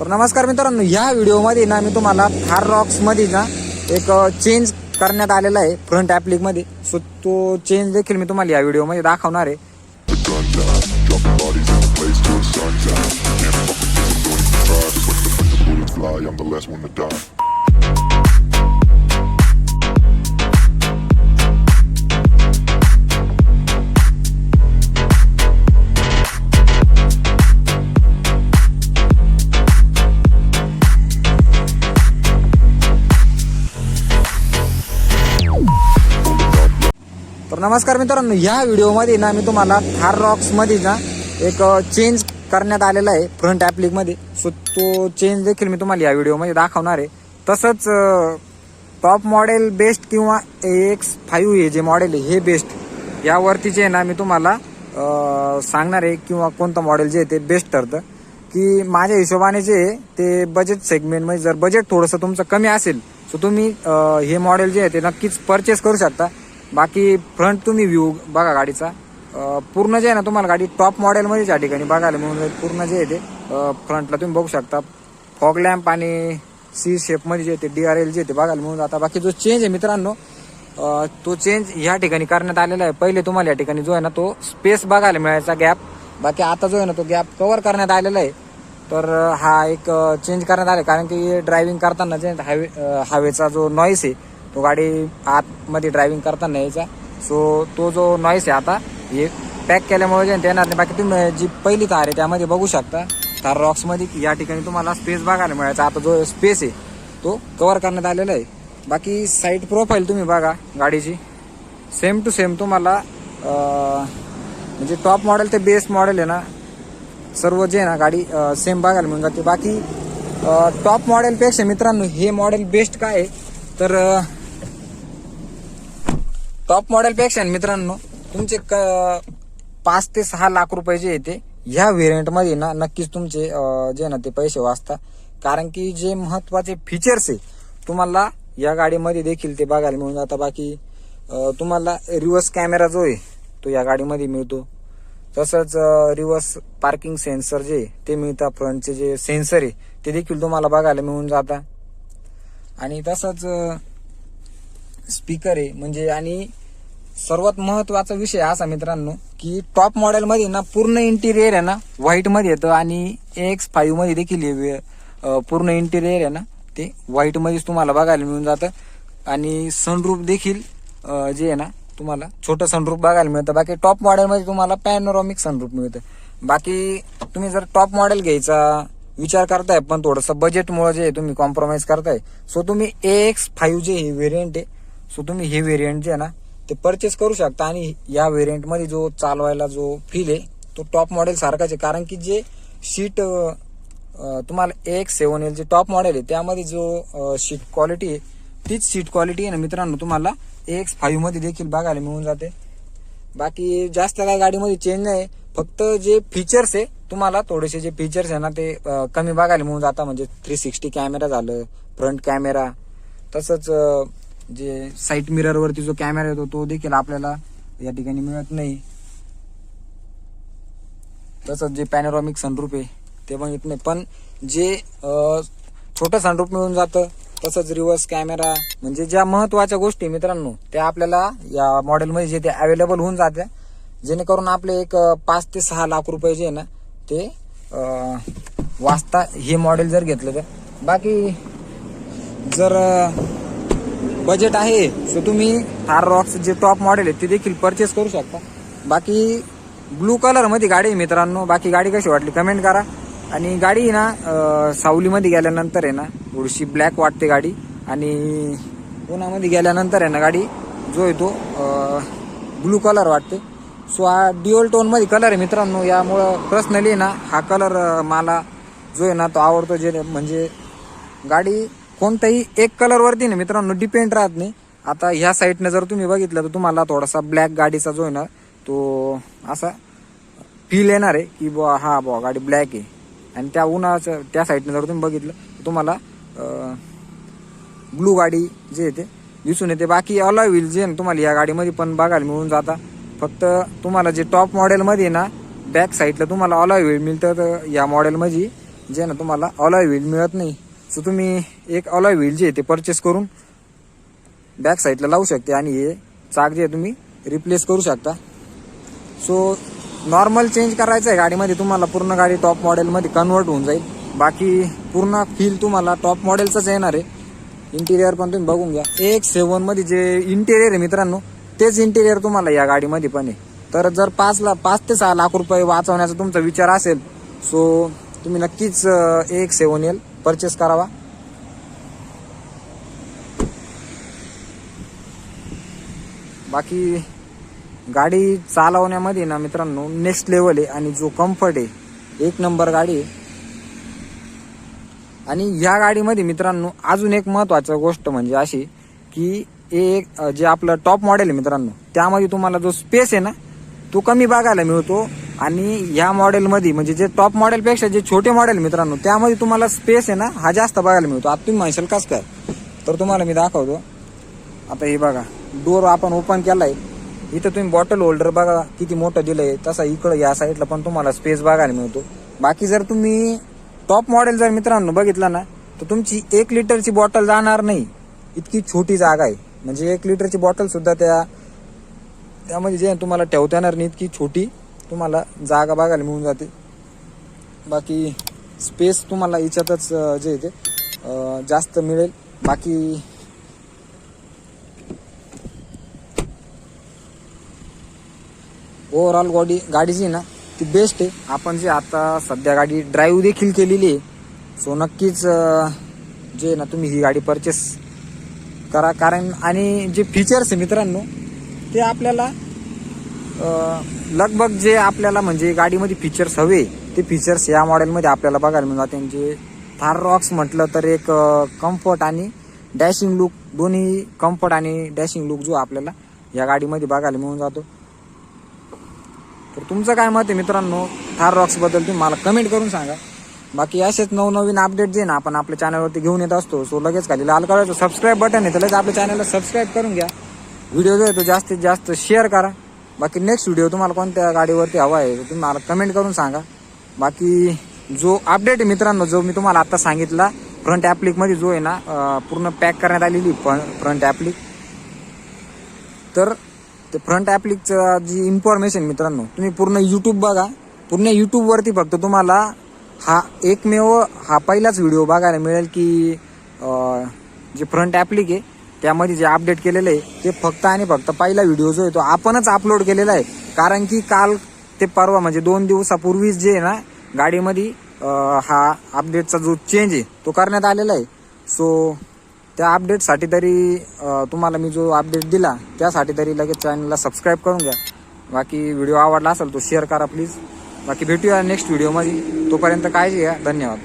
तर नमस्कार मित्रांनो ह्या व्हिडिओमध्ये ना मी तुम्हाला थार रॉक्समध्ये ना एक चेंज करण्यात आलेला आहे फ्रंट ॲप्लिकमध्ये सो तो चेंज देखील मी तुम्हाला या व्हिडिओमध्ये दाखवणार आहे I'm the last one to die. नमस्कार मित्रांनो ह्या व्हिडिओमध्ये ना मी तुम्हाला थार रॉक्समध्ये ना एक चेंज करण्यात आलेला आहे फ्रंट ॲप्लिकमध्ये सो तो चेंज देखील मी तुम्हाला या व्हिडिओमध्ये दाखवणार आहे. तसंच टॉप मॉडेल बेस्ट किंवा एक्स फाईव्ह हे जे मॉडेल आहे हे बेस्ट यावरतीचे ना मी तुम्हाला सांगणार आहे किंवा कोणतं मॉडेल जे आहे ते बेस्ट ठरतं. की माझ्या हिशोबाने जे आहे ते बजेट सेगमेंटमध्ये जर बजेट थोडंसं तुमचं कमी असेल सो तुम्ही हे मॉडेल जे आहे ते नक्कीच परचेस करू शकता. बाकी फ्रंट तुम्ही व्ह्यू बघा गाडीचा. पूर्ण जे आहे ना तुम्हाला गाडी टॉप मॉडेलमध्येच या ठिकाणी बघायला मिळून पूर्ण जे आहे ते फ्रंटला तुम्ही बघू शकता. फॉग लॅम्प आणि सी शेपमध्ये जे आहे ते डी आर एल जे ते बघायला मिळून जाता. बाकी जो चेंज आहे मित्रांनो तो चेंज ह्या ठिकाणी करण्यात आलेला आहे. पहिले तुम्हाला या ठिकाणी जो आहे ना तो स्पेस बघायला मिळायचा गॅप बाकी आता जो आहे ना तो गॅप कव्हर करण्यात आलेला आहे. तर हा एक चेंज करण्यात आला कारण की ड्रायव्हिंग करताना जे हायवे हायवेचा हवेचा जो नॉईस आहे तो गाडी आतमध्ये ड्रायव्हिंग करताना यायचा सो तो जो नॉईस आहे आता हे पॅक केल्यामुळे जे येणार नाही. बाकी तुम्ही जी पहिली तार आहे त्यामध्ये बघू शकता. तार रॉक्समध्ये की या ठिकाणी तुम्हाला स्पेस बघायला मिळायचा. आता जो स्पेस आहे तो कवर करण्यात आलेला आहे. बाकी साईड प्रोफाईल तुम्ही बघा गाडीची. सेम टू सेम तुम्हाला म्हणजे टॉप मॉडेल ते बेस्ट मॉडेल आहे ना सर्व जे आहे ना गाडी सेम बघायला मिळून जाते. बाकी टॉप मॉडेलपेक्षा मित्रांनो हे मॉडेल बेस्ट काय आहे? तर टॉप मॉडेलपेक्षा मित्रांनो तुमचे क- पाच ते सहा लाख रुपये जे येते ह्या व्हेरियंटमध्ये ना नक्कीच तुमचे जे ना ते पैसे वाचता. कारण की जे महत्त्वाचे फीचर्स आहे तुम्हाला या गाडीमध्ये देखील ते बघायला मिळून जातं. बाकी तुम्हाला रिव्हर्स कॅमेरा जो आहे तो या गाडीमध्ये मिळतो. तसंच रिव्हर्स पार्किंग सेन्सर जे ते मिळतात फ्रंटचे जे सेन्सर आहे ते देखील तुम्हाला बघायला मिळून जाता. आणि तसंच स्पीकर आहे. म्हणजे आणि सर्वात महत्त्वाचा विषय असा मित्रांनो की टॉप मॉडेलमध्ये ना पूर्ण इंटिरियर आहे ना व्हाईटमध्ये येतं आणि एक्स फाईव्हमध्ये देखील हे पूर्ण इंटिरियर आहे ना ते व्हाईट मध्येच तुम्हाला बघायला मिळून जातं. आणि सनरूफ देखील जे आहे ना तुम्हाला छोटं सनरूफ बघायला मिळतं. बाकी टॉप मॉडेलमध्ये तुम्हाला पॅनोरॉमिक सनरूफ मिळतं. बाकी तुम्ही जर टॉप मॉडेल घ्यायचा विचार करताय पण थोडंसं बजेटमुळे जे आहे तुम्ही कॉम्प्रोमाइज करताय सो तुम्ही एक्स फाईव्ह जे हे व्हेरियंट आहे सो तुम्ही हे व्हेरियंट जे आहे ना ते परचेस करू शकता. आणि या व्हेरियंटमध्ये जो चालवायला जो फील आहे तो टॉप मॉडेल सारखाच आहे. कारण की जे सीट तुम्हाला एक सेवन एल जे टॉप मॉडेल आहे त्यामध्ये जो सीट क्वालिटी आहे तीच सीट क्वालिटी आहे ना मित्रांनो तुम्हाला एक्स फाईव्हमध्ये देखील बघायला मिळून जाते. बाकी जास्त काय गाडीमध्ये चेंज नाही. फक्त जे फीचर्स आहे तुम्हाला थोडेसे जे फीचर्स आहे ना ते कमी बघायला मिळून जातात म्हणजे थ्री सिक्स्टी कॅमेरा झालं फ्रंट कॅमेरा तसंच जे साईट मिररवरती जो कॅमेरा येतो तो देखील आपल्याला या ठिकाणी मिळत नाही. तसंच जे पॅनोरॉमिक सनरूप आहे ते पण येत नाही. पण जे छोटं सनरूप मिळून जातं तसंच रिव्हर्स कॅमेरा म्हणजे ज्या महत्त्वाच्या गोष्टी मित्रांनो त्या आपल्याला या मॉडेलमध्ये जे ते अवेलेबल होऊन जात्या. जेणेकरून आपले एक पाच ते सहा लाख रुपये जे आहे ना ते वाचता हे मॉडेल जर घेतलं तर. बाकी जर बजेट आहे सो तुम्ही थार रॉक्स जे टॉप मॉडेल आहे ते देखील परचेस करू शकता. बाकी ब्लू कलरमध्ये गाडी आहे मित्रांनो बाकी गाडी कशी वाटली कमेंट करा. आणि गाडी आहे ना सावलीमध्ये गेल्यानंतर आहे ना थोडीशी ब्लॅक वाटते गाडी. आणि उन्हामध्ये गेल्यानंतर आहे ना गाडी जो आहे तो ब्लू कलर वाटते. सो हा डिओल टोनमध्ये कलर आहे मित्रांनो यामुळं पर्सनली ना हा कलर मला जो आहे ना तो आवडतो जे म्हणजे गाडी कोणत्याही एक कलरवरती ना मित्रांनो डिपेंड राहत नाही. आता ह्या साईडनं जर तुम्ही बघितलं तर तुम्हाला थोडासा ब्लॅक गाडीचा जो आहे ना तो असा फील येणार आहे की बुवा हा बुवा गाडी ब्लॅक आहे. आणि त्या उन्हाचं त्या साईडनं जर तुम्ही बघितलं तर तुम्हाला ब्लू गाडी जे आहे ते दिसून येते. बाकी अलॉय व्हील जे आहे ना तुम्हाला या गाडीमध्ये पण बघायला मिळून जाता. फक्त तुम्हाला जे टॉप मॉडेलमध्ये ना बॅक साईडला तुम्हाला अलॉय व्हील मिळतं तर या मॉडेलमध्ये जे ना तुम्हाला अलॉय व्हील मिळत नाही. सो तुम्ही एक अलॉय व्हील जे आहे ते परचेस करून बॅक साईडला लावू शकते आणि हे चाक जे आहे तुम्ही रिप्लेस करू शकता. सो नॉर्मल चेंज करायचं आहे गाडीमध्ये तुम्हाला पूर्ण गाडी टॉप मॉडेलमध्ये कन्वर्ट होऊन जाईल. बाकी पूर्ण फील तुम्हाला टॉप मॉडेलचाच येणार आहे. इंटिरियर पण तुम्ही बघून घ्या. एक सेवनमध्ये जे इंटिरियर आहे मित्रांनो तेच इंटिरियर तुम्हाला या गाडीमध्ये पण आहे. तर जर पाच ला पाच ते सहा लाख रुपये वाचवण्याचा तुमचा विचार असेल सो तुम्ही नक्कीच एक सेवन एल परचेस करावा. बाकी गाडी चालवण्यामध्ये ना मित्रांनो नेक्स्ट लेवल आहे आणि जो कम्फर्ट आहे एक नंबर गाडी आहे. आणि ह्या गाडीमध्ये मित्रांनो अजून एक महत्वाची गोष्ट म्हणजे अशी की एक जे आपलं टॉप मॉडेल आहे मित्रांनो त्यामध्ये तुम्हाला जो स्पेस आहे ना तो कमी बघायला मिळतो. आणि या मॉडेलमध्ये म्हणजे जे टॉप मॉडेलपेक्षा जे छोटे मॉडेल मित्रांनो त्यामध्ये तुम्हाला स्पेस आहे ना हा जास्त बघायला मिळतो. आता तुम्ही म्हणशाल कस काय? तर तुम्हाला मी दाखवतो. आता हे बघा डोर आपण ओपन केलाय. इथं तुम्ही बॉटल होल्डर बघा किती मोठं दिलंय. तसा इकडं या साईडला पण तुम्हाला स्पेस बघायला मिळतो. बाकी जर तुम्ही टॉप मॉडेल जर मित्रांनो बघितलं ना तर तुमची एक लिटरची बॉटल जाणार नाही. इतकी छोटी जागा आहे. म्हणजे एक लिटरची बॉटल सुद्धा त्या त्यामध्ये म्हणजे जे तुम्हाला ठेवता येणार नाही इतकी छोटी. तुम्हाला जागा बघायला मिळून जाते. बाकी स्पेस तुम्हाला याच्यातच जे आहे ते जास्त मिळेल. बाकी ओव्हरऑल गाडी गाडी जी आहे ना ती बेस्ट आहे. आपण जे आता सध्या गाडी ड्राईव्ह देखील केलेली आहे. सो नक्कीच जे आहे ना तुम्ही ही गाडी परचेस करा. कारण आणि जे फीचर्स आहे मित्रांनो ते आपल्याला लगभग जे आपल्याला म्हणजे गाडीमध्ये फीचर्स हवे ते फीचर्स या मॉडेलमध्ये आपल्याला बघायला मिळून जाते थार रॉक्स म्हटलं तर एक कम्फर्ट आणि डॅशिंग लुक दोन्ही कम्फर्ट आणि डॅशिंग लुक जो आपल्याला या गाडीमध्ये बघायला मिळून जातो. तर तुमचं काय मत आहे मित्रांनो? थार रॉक्सबद्दल तुम्ही मला कमेंट करून सांगा. बाकी असेच नवनवीन अपडेट जे ना आपण आपल्या चॅनलवरती घेऊन येत असतो सो लगेच खाली लाल कलरचं सबस्क्राईब बटन आहे तर लगेच आपल्या चॅनलला सबस्क्राईब करून घ्या. व्हिडिओ जो आहे तो जास्तीत जास्त शेअर करा. बाकी नेक्स्ट व्हिडिओ तुम्हाला कोणत्या गाडीवरती हवा आहे तुम्ही मला कमेंट करून सांगा. बाकी जो अपडेट आहे मित्रांनो जो मी तुम्हाला आता सांगितला फ्रंट ॲप्लिकमध्ये जो आहे ना पूर्ण पॅक करण्यात आलेली फ्रंट ॲप्लिक तर ते फ्रंट ॲप्लिकचं जी इन्फॉर्मेशन मित्रांनो तुम्ही पूर्ण यूट्यूब बघा. पूर्ण यूट्यूबवरती फक्त तुम्हाला हा एकमेव हा पहिलाच व्हिडिओ बघायला मिळेल की जे फ्रंट ॲप्लिक आहे त्यामध्ये जे अपडेट केलेलं आहे ते फक्त आणि फक्त पहिला व्हिडिओ जो आहे तो आपणच अपलोड केलेला आहे. कारण की काल ते परवा म्हणजे दोन दिवसापूर्वीच जे आहे ना गाडीमध्ये हा अपडेटचा जो चेंज आहे तो करण्यात आलेला आहे. सो त्या अपडेटसाठी तरी तुम्हाला मी जो अपडेट दिला त्यासाठी तरी लगेच चॅनलला सबस्क्राईब करून घ्या. बाकी व्हिडिओ आवडला असेल तो शेअर करा प्लीज बाकी भेटूया नेक्स्ट व्हिडिओमध्ये तोपर्यंत काळजी घ्या. धन्यवाद.